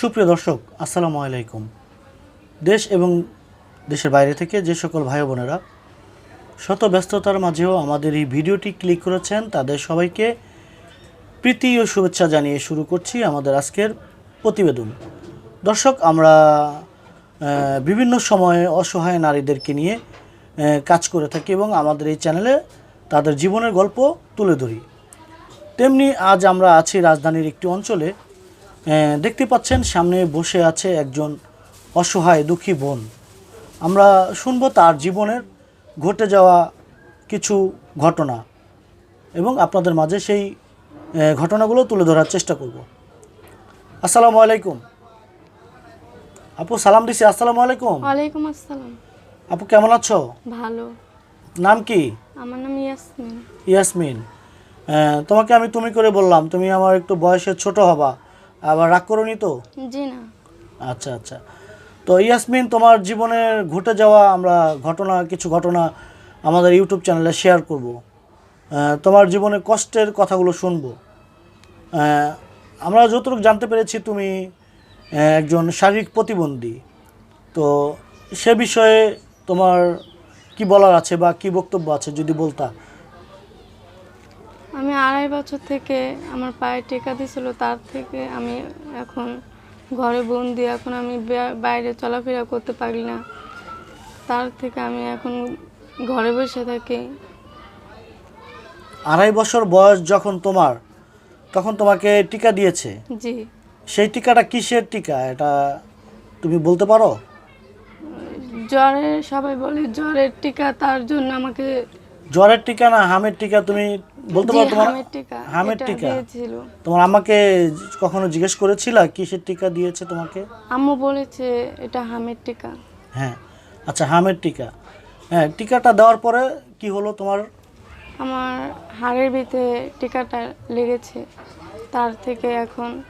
সুপ্রিয় দর্শক, আসসালামু আলাইকুম। দেশ এবং দেশের বাইরে থেকে যে সকল ভাই বোনেরা শত ব্যস্ততার মাঝেও আমাদের এই ভিডিওটি ক্লিক করেছেন, তাদের সবাইকে প্রীতি ও শুভেচ্ছা জানিয়ে শুরু করছি আমাদের আজকের প্রতিবেদন। দর্শক, আমরা বিভিন্ন সময়ে অসহায় নারীদেরকে নিয়ে কাজ করে থাকি এবং আমাদের এই চ্যানেলে তাদের জীবনের গল্প তুলে ধরি। তেমনি আজ আমরা আছি রাজধানীর একটি অঞ্চলে দেখতে পাচ্ছেন সামনে বসে আছে একজন অসহায় দুঃখী বোন। আমরা শুনব তার জীবনের ঘটে যাওয়া কিছু ঘটনা এবং আপনাদের মাঝে সেই ঘটনাগুলো তুলে ধরার চেষ্টা করব। আসসালামু আলাইকুম। আপু সালাম দিছি। আসসালামু আলাইকুম। ওয়ালাইকুম আসসালাম। আপু কেমন আছো? ভালো। নাম কি? আমার নাম ইয়াসমিন। ইয়াসমিন। তোমাকে আমি তুমি করে বললাম তুমি আমার একটু বয়সে ছোট হবা। আবার রাগ করনি তো? জি না। আচ্ছা আচ্ছা। তো ইয়াসমিন তোমার জীবনে ঘটে যাওয়া আমরা ঘটনা কিছু ঘটনা আমাদের ইউটিউব চ্যানেলে শেয়ার করব। তোমার জীবনে কষ্টের কথাগুলো শুনব। আমরা যতটুকু জানতে পেরেছি তুমি একজন শারীরিক প্রতিবন্ধী। তো সে বিষয়ে তোমার কি বলার আছে বা কি বক্তব্য আছে যদি বলতা? আমি আড়াই বছর থেকে আমার পায়ে টেকা দিয়েছিল তার থেকে আমি এখন ঘরে বন্দি এখন আমি বাইরে চলাফেরা করতে পারি না। তার থেকে আমি এখন ঘরে বসে থাকি। আড়াই বছর বয়স যখন তোমার তখন তোমাকে টিকা দিয়েছে? জি। সেই টিকাটা কিসের টিকা? এটা তুমি বলতে পারো? জ্বরের সবাই বলে জ্বরের টিকা তার জন্য আমাকে জ্বরের টিকা না হামের টিকা তুমি বলতে পারো তোমার হামের টিকা তোমার আমাকে কখনো জিজ্ঞেস করেছিলা কিসের টিকা দিয়েছে তোমাকে? আম্মু বলেছে এটা হামের টিকা। হ্যাঁ আচ্ছা হামের টিকা। হ্যাঁ টিকাটা দেওয়ার পরে কি হলো তোমার? আমার হাড়ের ভিতরে টিকাটা লেগেছে। তার থেকে এখন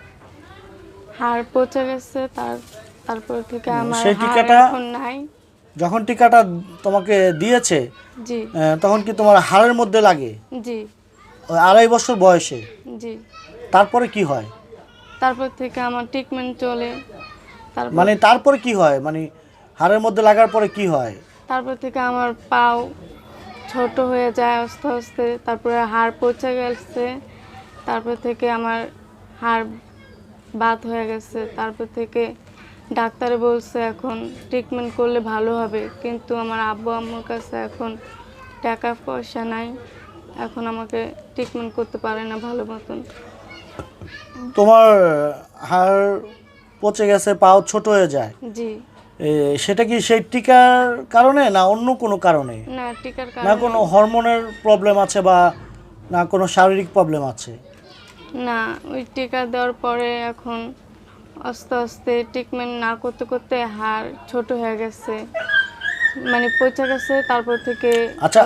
হাড় পচে গেছে তার তারপর থেকে আমার সেই টিকাটা- এখন নাই। যখন টিকাটা তোমাকে দিয়েছে জি। তখন কি তোমার হাড়ের মধ্যে লাগে? জি। আড়াই বছর বয়সে? জি। তারপরে কি হয়? তারপর থেকে আমার ট্রিটমেন্ট চলে। তারপর মানে তারপরে কি হয়? মানে হাড়ের মধ্যে লাগার পরে কি হয়? তারপর থেকে আমার পাও ছোট হয়ে যায় আস্তে আস্তে। তারপরে হাড় পচে গেছে। তারপর থেকে আমার হাড় বাত হয়ে গেছে। তারপর থেকে ডাক্তারে বলছে এখন ট্রিটমেন্ট করলে ভালো হবে। কিন্তু আমার আব্বু আম্মুর কাছে এখন টাকা পয়সা নাই। এখন আমাকে ট্রিটমেন্ট করতে পারে না ভালো মতন। তোমার হাড় পচে গেছে পাও ছোট হয়ে যায়। জি। এ, সেটা কি সেই টিকার কারণে না অন্য কোনো কারণে? না টিকার না কারণে। কোনো হরমোনের প্রবলেম আছে বা না কোনো শারীরিক প্রবলেম আছে? না ওই টিকা দেওয়ার পরে এখন আস্তে আস্তে ট্রিটমেন্ট না করতে করতে হাড় ছোট হয়ে গেছে। মানে পচে গেছে তারপর থেকে আচ্ছা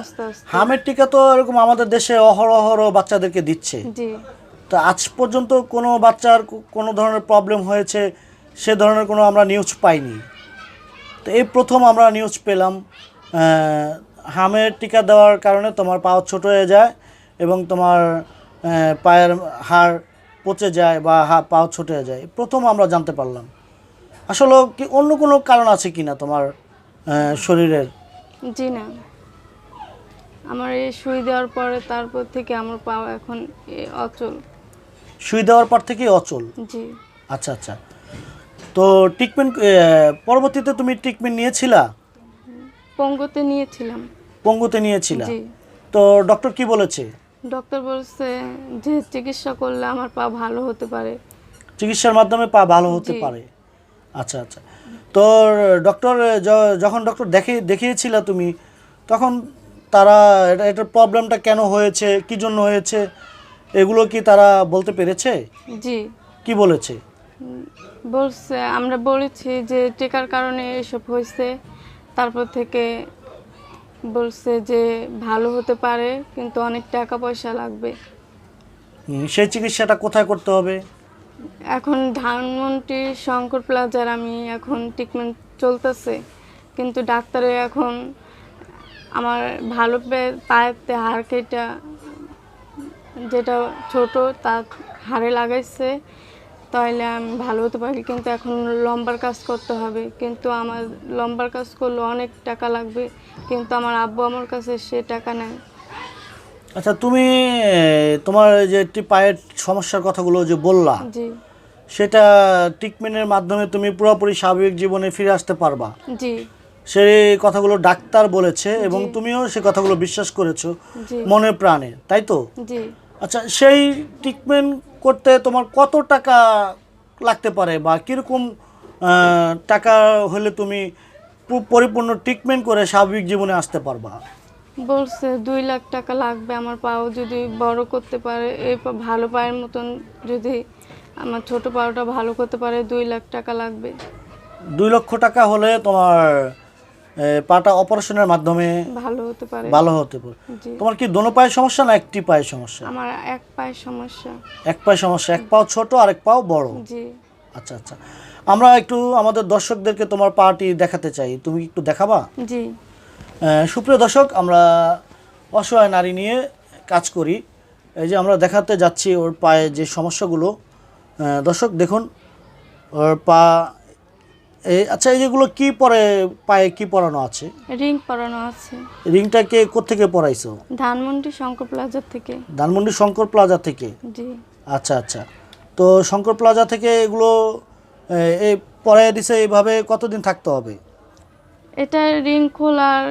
হামের টিকা তো এরকম আমাদের দেশে অহরহ বাচ্চাদেরকে দিচ্ছে। জি। তো আজ পর্যন্ত কোনো বাচ্চার কোনো ধরনের প্রবলেম হয়েছে? সে ধরনের কোনো আমরা নিউজ পাইনি। তো এই প্রথম আমরা নিউজ পেলাম হামের টিকা দেওয়ার কারণে তোমার পা ছোট হয়ে যায় এবং তোমার পায়ের হাড় পচে যায় বা হা পা ছোট হয়ে যায়। প্রথম আমরা জানতে পারলাম। আসলে কি অন্য কোনো কারণ আছে কি না তোমার শরীরের? জি না। আমার এই সুই দেওয়ার পরে তারপর থেকে আমার পা এখন অচল। সুই দেওয়ার পর থেকেই অচল? জি। আচ্ছা আচ্ছা। তো ট্রিটমেন্ট পরবর্তীতে তুমি ট্রিটমেন্ট নিয়েছিলা? পঙ্গুতে নিয়েছিলাম। পঙ্গুতে নিয়েছিলা? জি। তো ডক্টর কি বলেছে? ডক্টর বলছে যে চিকিৎসা করলে আমার পা ভালো হতে পারে। চিকিৎসার মাধ্যমে পা ভালো হতে পারে। আচ্ছা আচ্ছা। তো ডক্টর যখন ডক্টর দেখে দেখিয়েছিল তুমি তখন তারা এটা এটার প্রবলেমটা কেন হয়েছে কি জন্য হয়েছে এগুলো কি তারা বলতে পেরেছে? জি। কি বলেছে? বলছে আমরা বলেছি যে টিকার কারণে এসব হয়েছে তারপর থেকে বলছে যে ভালো হতে পারে কিন্তু অনেক টাকা পয়সা লাগবে। সেই চিকিৎসাটা কোথায় করতে হবে? এখন ধানমন্ত্রী শঙ্কর প্লাজার আমি এখন ট্রিটমেন্ট চলতেছে। কিন্তু ডাক্তারে এখন আমার ভালো পায়েতে হাড় কেটা যেটা ছোট তা হাড়ে লাগাইছে তাহলে আমি ভালো হতে পারি। কিন্তু এখন লম্বার কাজ করতে হবে। কিন্তু আমার লম্বার কাজ করলে অনেক টাকা লাগবে। কিন্তু আমার আব্বু আমার কাছে সে টাকা নেই আচ্ছা তুমি তোমার যে একটি পায়ের সমস্যার কথাগুলো যে বললা সেটা ট্রিটমেন্টের মাধ্যমে তুমি পুরোপুরি স্বাভাবিক জীবনে ফিরে আসতে পারবা। জি। সেই কথাগুলো ডাক্তার বলেছে এবং তুমিও সে কথাগুলো বিশ্বাস করেছ মনে প্রাণে তাই তো? জি। আচ্ছা সেই ট্রিটমেন্ট করতে তোমার কত টাকা লাগতে পারে বা কীরকম টাকা হলে তুমি পরিপূর্ণ ট্রিটমেন্ট করে স্বাভাবিক জীবনে আসতে পারবা? বলছে দুই লাখ টাকা লাগবে আমার পাও যদি বড় করতে পারে এই ভালো পায়ের মতন যদি আমার ছোট পাওটা ভালো করতে পারে দুই লাখ টাকা লাগবে। দুই লক্ষ টাকা হলে তোমার পাটা অপারেশনের মাধ্যমে ভালো হতে পারে। ভালো হতে পারে। তোমার কি দোনো পায়ের সমস্যা না একটি পায়ের সমস্যা? আমার এক পায়ের সমস্যা। এক পায়ের সমস্যা এক পাও ছোট আর এক পাও বড়। জি। আচ্ছা আচ্ছা। আমরা একটু আমাদের দর্শকদেরকে তোমার পাটি দেখাতে চাই। তুমি একটু দেখাবা? জি। সুপ্রিয় দর্শক আমরা অসহায় নারী নিয়ে কাজ করি। এই যে আমরা দেখাতে যাচ্ছি ওর পায়ে যে সমস্যাগুলো। দর্শক দেখুন ওর পা এই আচ্ছা এই যেগুলো কি পরে পায়ে কি পরানো আছে? রিং পরানো আছে। রিংটাকে কোত্থেকে পরাইছো? ধানমন্ডি শঙ্কর প্লাজার থেকে। ধানমন্ডি শঙ্কর প্লাজা থেকে? জি। আচ্ছা আচ্ছা। তো শঙ্কর প্লাজা থেকে এগুলো এ, এই পরাই দিছে এইভাবে কতদিন থাকতে হবে? এটা রিং খোলার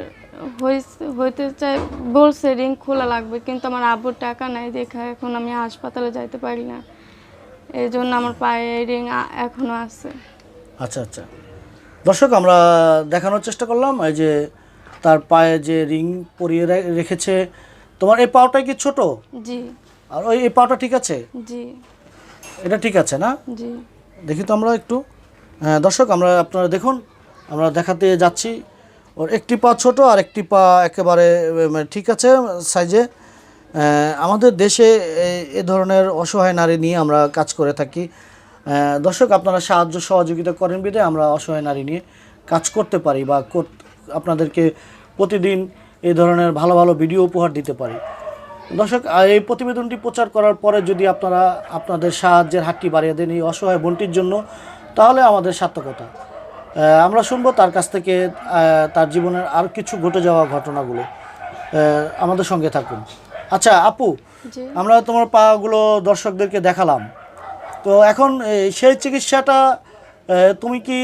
হইতে চাই বলছে রিং খোলা লাগবে কিন্তু আমার আব্বুর টাকা নাই দেখা এখন আমি হাসপাতালে যাইতে পারি না। এই জন্য আমার পায়ে রিং এখনও আছে। আচ্ছা আচ্ছা। দর্শক আমরা দেখানোর চেষ্টা করলাম এই যে তার পায়ে যে রিং পরিয়ে রেখেছে তোমার এই পাওটা কি ছোট? জি। আর ওই এই পাওটা ঠিক আছে? জি। এটা ঠিক আছে না? জি। দেখি তো আমরা একটু। হ্যাঁ দর্শক আমরা আপনারা দেখুন আমরা দেখাতে যাচ্ছি। ওর একটি পা ছোট, আর একটি পা একেবারে মানে ঠিক আছে সাইজে। আমাদের দেশে এ- ধরনের অসহায় নারী নিয়ে আমরা কাজ করে থাকি। দর্শক, আপনারা সাহায্য সহযোগিতা করেন বিধে আমরা অসহায় নারী নিয়ে কাজ করতে পারি বা আপনাদেরকে প্রতিদিন এই ধরনের ভালো ভালো ভিডিও উপহার দিতে পারি। দর্শক এই প্রতিবেদনটি প্রচার করার পরে যদি আপনারা আপনাদের সাহায্যের হাতটি বাড়িয়ে দেন এই অসহায় বোনটির জন্য, তাহলে আমাদের সার্থকতা। আমরা শুনব তার কাছ থেকে তার জীবনের আর কিছু ঘটে যাওয়া ঘটনাগুলো। আমাদের সঙ্গে থাকুন। আচ্ছা আপু আমরা তোমার পাগুলো দর্শকদেরকে দেখালাম। তো এখন সেই চিকিৎসাটা তুমি কি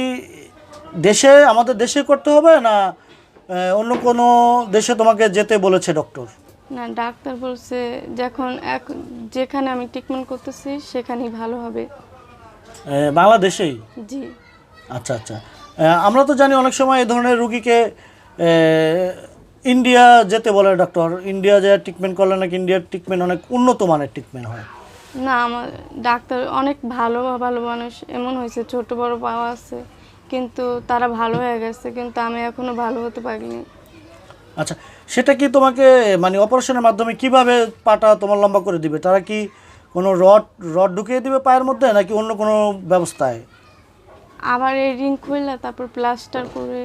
দেশে আমাদের দেশে করতে হবে না অন্য কোনো দেশে তোমাকে যেতে বলেছে ডক্টর? না ডাক্তার বলছে যখন এক যেখানে আমি ট্রিটমেন্ট করতেছি সেখানেই ভালো হবে। বাংলাদেশেই? জি। আচ্ছা আচ্ছা। আমরা তো জানি অনেক সময় এই ধরনের রুগীকে ইন্ডিয়া যেতে বলে ডক্টর ইন্ডিয়া যে ট্রিটমেন্ট করলে নাকি ইন্ডিয়ার ট্রিটমেন্ট অনেক উন্নত মানের ট্রিটমেন্ট হয়। না আমার ডাক্তার অনেক ভালো ভালো মানুষ। এমন হয়েছে ছোট বড় পাওয়া আছে কিন্তু তারা ভালো হয়ে গেছে কিন্তু আমি এখনও ভালো হতে পারিনি। আচ্ছা সেটা কি তোমাকে মানে অপারেশনের মাধ্যমে কীভাবে পাটা তোমার লম্বা করে দিবে? তারা কি কোনো রড রড ঢুকিয়ে দিবে পায়ের মধ্যে নাকি অন্য কোনো ব্যবস্থায়? আবার এই রিং খুললে তারপর প্লাস্টার করে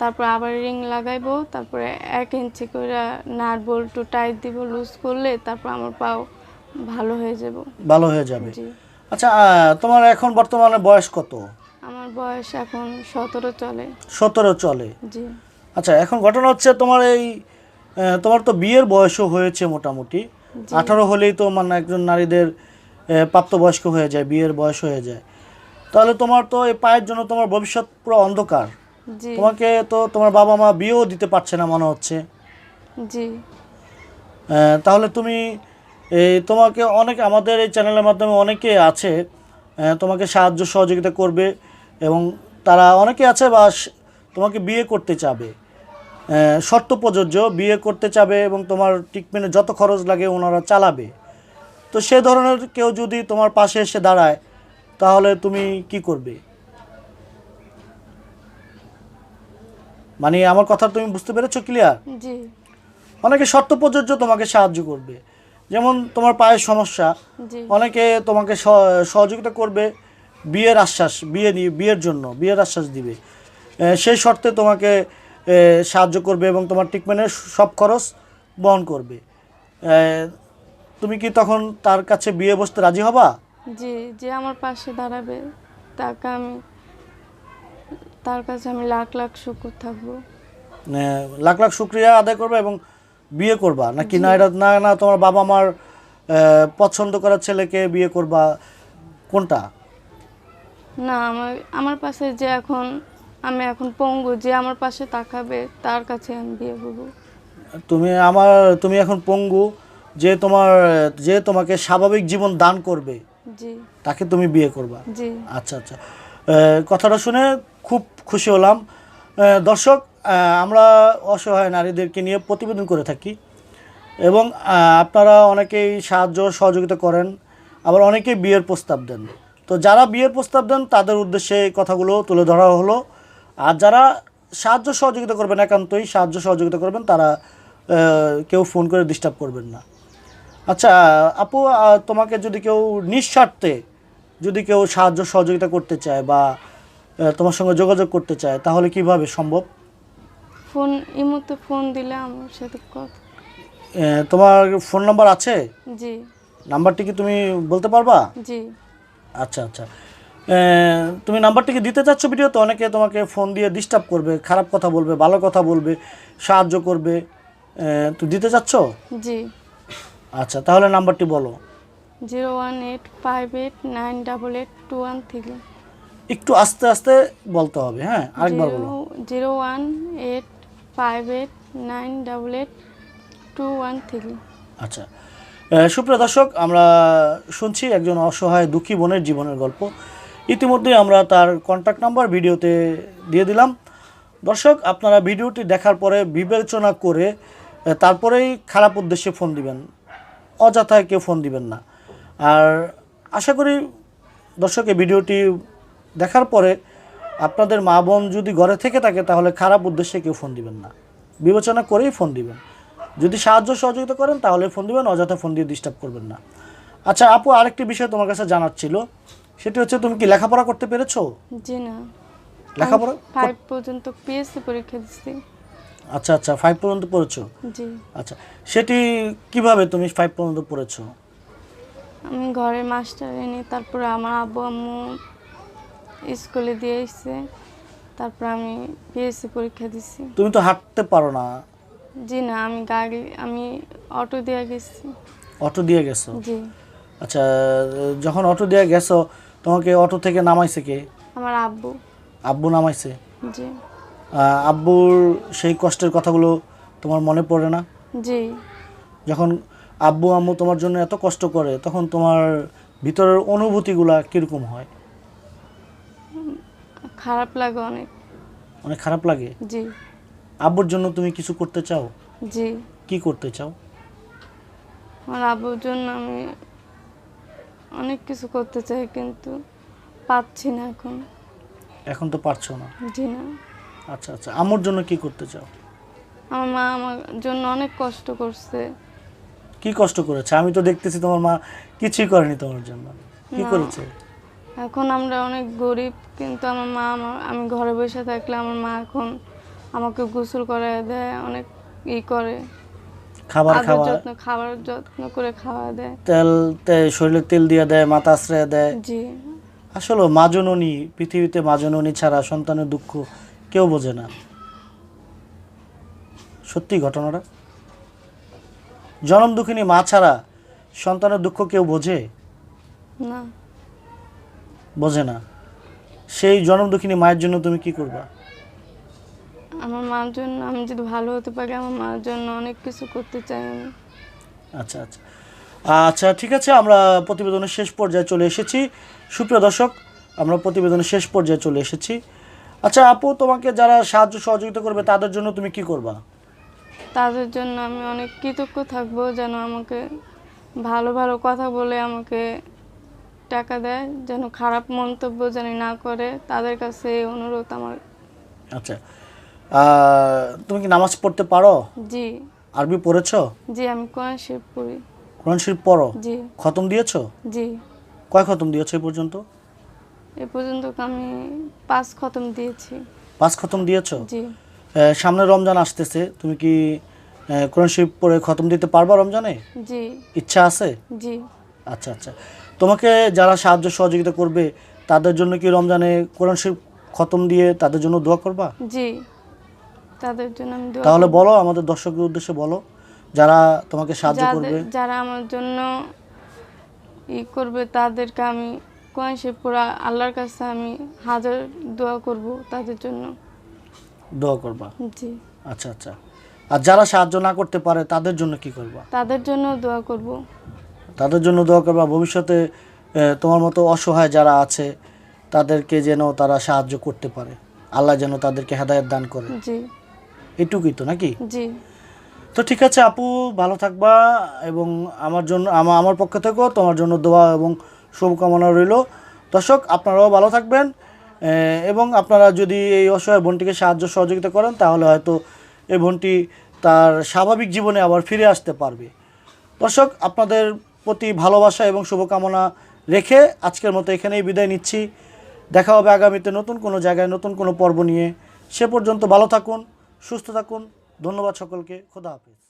তারপর আবার রিং লাগাইবো তারপরে এক ইঞ্চি করে নাট বল্টু টাইট দিব লুজ করলে তারপর আমার পাও ভালো হয়ে যাব। ভালো হয়ে যাবে। জি। আচ্ছা তোমার এখন বর্তমানে বয়স কত? আমার বয়স এখন সতেরো চলে। সতেরো চলে। জি। আচ্ছা এখন ঘটনা হচ্ছে তোমার এই তোমার তো বিয়ের বয়সও হয়েছে মোটামুটি। আঠারো হলেই তো মানে একজন নারীদের প্রাপ্তবয়স্ক হয়ে যায় বিয়ের বয়স হয়ে যায়। তাহলে তোমার তো এই পায়ের জন্য তোমার ভবিষ্যৎ পুরো অন্ধকার। জি। তোমাকে তো তোমার বাবা মা বিয়েও দিতে পারছে না মনে হচ্ছে। জি। আহ, তাহলে তুমি এই তোমাকে অনেক আমাদের এই চ্যানেলের মাধ্যমে অনেকে আছে আহ, তোমাকে সাহায্য সহযোগিতা করবে এবং তারা অনেকে আছে বা স- তোমাকে বিয়ে করতে চাবে। আহ, শর্ত প্রযোজ্য বিয়ে করতে চাবে এবং তোমার ট্রিটমেন্টে যত খরচ লাগে ওনারা চালাবে। তো সে ধরনের কেউ যদি তোমার পাশে এসে দাঁড়ায় তাহলে তুমি কি করবে? মানে আমার কথা তুমি বুঝতে পেরেছ ক্লিয়ার জি। অনেকে শর্ত প্রযোজ্য তোমাকে সাহায্য করবে। যেমন তোমার পায়ের সমস্যা অনেকে তোমাকে সহ- সহযোগিতা করবে বিয়ের আশ্বাস বিয়ে নিয়ে বিয়ের জন্য বিয়ের আশ্বাস দিবে। সেই শর্তে তোমাকে সাহায্য করবে এবং তোমার ট্রিটমেন্টের সব খরচ বহন করবে। তুমি কি তখন তার কাছে বিয়ে বসতে রাজি হবা? জি যে আমার পাশে দাঁড়াবে তাকে আমি তার কাছে আমি লাখ লাখ শুকুর থাকব। মানে লাখ লাখ শুক্রিয়া আদায় করবে এবং বিয়ে করবা? নাকি না এটা না না তোমার বাবা মার পছন্দ করার ছেলেকে বিয়ে করবা? কোনটা? না আমার আমার পাশে যে এখন আমি এখন পঙ্গু যে আমার পাশে তাকাবে তার কাছে আমি বিয়ে করব। তুমি আমার তুমি এখন পঙ্গু যে তোমার যে তোমাকে স্বাভাবিক জীবন দান করবে। জি। তাকে তুমি বিয়ে করবা? জি। আচ্ছা আচ্ছা। কথাটা শুনে খুব খুশি হলাম। দর্শক আমরা অসহায় নারীদেরকে নিয়ে প্রতিবেদন করে থাকি। এবং আপনারা অনেকেই সাহায্য সহযোগিতা করেন। আবার অনেকেই বিয়ের প্রস্তাব দেন। তো যারা বিয়ের প্রস্তাব দেন তাদের উদ্দেশ্যে এই কথাগুলো তুলে ধরা হলো। আর যারা সাহায্য সহযোগিতা করবেন একান্তই সাহায্য সহযোগিতা করবেন তারা কেউ ফোন করে ডিস্টার্ব করবেন না। আচ্ছা আপু তোমাকে যদি কেউ নিঃস্বার্থে যদি কেউ সাহায্য সহযোগিতা করতে চায় বা তোমার সঙ্গে যোগাযোগ করতে চায় তাহলে কীভাবে সম্ভব? ফোন ইমুতে ফোন দিলে আমার সাথে কথা। তোমার ফোন নাম্বার আছে? জি। নাম্বারটি কি তুমি বলতে পারবা? জি। আচ্ছা আচ্ছা। তুমি নাম্বারটি কি দিতে চাচ্ছ ভিডিওতে? অনেকে তোমাকে ফোন দিয়ে ডিস্টার্ব করবে খারাপ কথা বলবে ভালো কথা বলবে সাহায্য করবে। তুমি দিতে চাচ্ছ? জি। আচ্ছা তাহলে নাম্বারটি বলো। Zero one eight five eight nine double eight two one three. একটু আস্তে আস্তে বলতে হবে হ্যাঁ আরেকবার বলো। Zero one eight five eight nine double eight two one three. আচ্ছা সুপ্রিয় দর্শক আমরা শুনছি একজন অসহায় দুঃখী বোনের জীবনের গল্প। ইতিমধ্যেই আমরা তার কন্ট্যাক্ট নাম্বার ভিডিওতে দিয়ে দিলাম। দর্শক আপনারা ভিডিওটি দেখার পরে বিবেচনা করে তারপরেই খারাপ উদ্দেশ্যে ফোন দিবেন। অযথায় কেউ ফোন দিবেন না। আর আশা করি দর্শক এই ভিডিওটি দেখার পরে আপনাদের মা বোন যদি ঘরে থেকে থাকে তাহলে খারাপ উদ্দেশ্যে কেউ ফোন দিবেন না। বিবেচনা করেই ফোন দিবেন। যদি সাহায্য সহযোগিতা করেন তাহলে ফোন দিবেন অযথা ফোন দিয়ে ডিস্টার্ব করবেন না। আচ্ছা আপু আরেকটি বিষয় তোমার কাছে জানার ছিল। সেটি হচ্ছে তুমি কি লেখাপড়া করতে পেরেছ? জি না। লেখাপড়া ফাইভ পর্যন্ত পিএসসি পরীক্ষা দিচ্ছি। আচ্ছা আচ্ছা ফাইভ পর্যন্ত পড়েছো? জি। আচ্ছা সেটি কীভাবে তুমি ফাইভ পর্যন্ত পড়েছো? আমি ঘরে মাস্টার এনে তারপরে আমার আব্বু আম্মু স্কুলে দিয়ে এসছে তারপর আমি পিএসসি পরীক্ষা দিছি। তুমি তো হাঁটতে পারো না। জি না আমি গাড়ি আমি অটো দিয়ে গেছি। অটো দিয়ে গেছো? জি। আচ্ছা যখন অটো দিয়ে গেছো তোমাকে অটো থেকে নামাইছে কে? আমার আব্বু। আব্বু নামাইছে? জি। আব্বুর সেই কষ্টের কথাগুলো তোমার মনে পড়ে না? জি। যখন আব্বু আম্মু তোমার জন্য এত কষ্ট করে তখন তোমার ভিতরের অনুভূতিগুলা কীরকম হয়? খারাপ লাগে অনেক। অনেক খারাপ লাগে? জি। আব্বুর জন্য তুমি কিছু করতে চাও? জি। কি করতে চাও? আমার আব্বুর জন্য আমি অনেক কিছু করতে চাই কিন্তু পাচ্ছি না এখন। এখন তো পারছ না? জি না। আচ্ছা আচ্ছা। আমার জন্য কি করতে চাও? আমার মা আমার জন্য অনেক কষ্ট করছে। কি কষ্ট করেছে? আমি তো দেখতেছি তোমার মা কিছুই করেনি তোমার জন্য। কি না। করেছে? এখন আমরা অনেক গরিব কিন্তু আমার মা আমার আমি ঘরে বসে থাকলে আমার মা এখন আমাকে গোসল করে দেয় অনেক ই করে। খাবার আদর খাওয়া যত্ন খাবার যত্ন করে খাওয়া দেয়। তেল তে- শরীরে তেল দিয়ে দেয় মাথা আশ্রয় দেয়। জি। আসলে মা জননী পৃথিবীতে মা জননী ছাড়া সন্তানের দুঃখ কেউ বোঝে না। সত্যি ঘটনাটা? জনম দুঃখিনী মা ছাড়া সন্তানের দুঃখ কেউ বোঝে? না। বোঝে না। সেই জনম দুঃখিনী মায়ের জন্য তুমি কি করবা? আমার মার জন্য আমি যদি ভালো হতে পারি আমার মার জন্য অনেক কিছু করতে চাই আমি। আচ্ছা আচ্ছা। আচ্ছা ঠিক আছে আমরা প্রতিবেদনের শেষ পর্যায়ে চলে এসেছি। সুপ্রিয় দর্শক আমরা প্রতিবেদনের শেষ পর্যায়ে চলে এসেছি। আচ্ছা আপু তোমাকে যারা সাহায্য সহযোগিতা করবে তাদের জন্য তুমি কি করবা? তাদের জন্য আমি অনেক কৃতজ্ঞ থাকব যেন আমাকে ভালো ভালো কথা বলে আমাকে টাকা দেয় যেন খারাপ মন্তব্য যেন না করে। তাদের কাছে এই অনুরোধ আমার। আচ্ছা তুমি কি নামাজ পড়তে পারো? জি। আরবি পড়েছো? জি আমি কোরআন শিব পড়ি। কোরআন শরীফ পড়ো? জি। খতম দিয়েছ? জি। কয় খতম দিয়েছ এই পর্যন্ত? এ পর্যন্ত আমি পাঁচ খতম দিয়েছি। পাঁচ খতম দিয়েছ? জি। সামনে রমজান আসতেছে তুমি কি কোরআন শরীফ পড়ে খতম দিতে পারবা রমজানে? জি। ইচ্ছা আছে? জি। আচ্ছা আচ্ছা। তোমাকে যারা সাহায্য সহযোগিতা করবে তাদের জন্য কি রমজানে কোরআন শরীফ খতম দিয়ে তাদের জন্য দোয়া করবা? জি। তাদের জন্য আমি দোয়া তাহলে বলো আমাদের দর্শকদের উদ্দেশ্যে বলো যারা তোমাকে সাহায্য করবে। যারা আমার জন্য ই করবে তাদেরকে আমি কোরআন শরীফ পুরা আল্লাহর কাছে আমি হাজার দোয়া করব তাদের জন্য। দোয়া করবা? জি। আচ্ছা আচ্ছা। আর যারা সাহায্য না করতে পারে তাদের জন্য কি করবা? তাদের জন্য দোয়া করব। তাদের জন্য দোয়া করবা? ভবিষ্যতে তোমার মতো অসহায় যারা আছে তাদেরকে যেন তারা সাহায্য করতে পারে। আল্লাহ যেন তাদেরকে হেদায়েত দান করে। জি। এটুকুই তো নাকি? জি। তো ঠিক আছে আপু ভালো থাকবা এবং আমার জন্য আমার আমার পক্ষ থেকেও তোমার জন্য দোয়া এবং শুভকামনা রইল। দর্শক, আপনারাও ভালো থাকবেন এবং আপনারা যদি এই অসহায় বোনটিকে সাহায্য সহযোগিতা করেন, তাহলে হয়তো এই বোনটি তার স্বাভাবিক জীবনে আবার ফিরে আসতে পারবে। দর্শক, আপনাদের প্রতি ভালোবাসা এবং শুভকামনা রেখে আজকের মতো এখানেই বিদায় নিচ্ছি। দেখা হবে আগামীতে নতুন কোনো জায়গায়, নতুন কোনো পর্ব নিয়ে। সে পর্যন্ত ভালো থাকুন, সুস্থ থাকুন। ধন্যবাদ সকলকে। খোদা হাফিজ।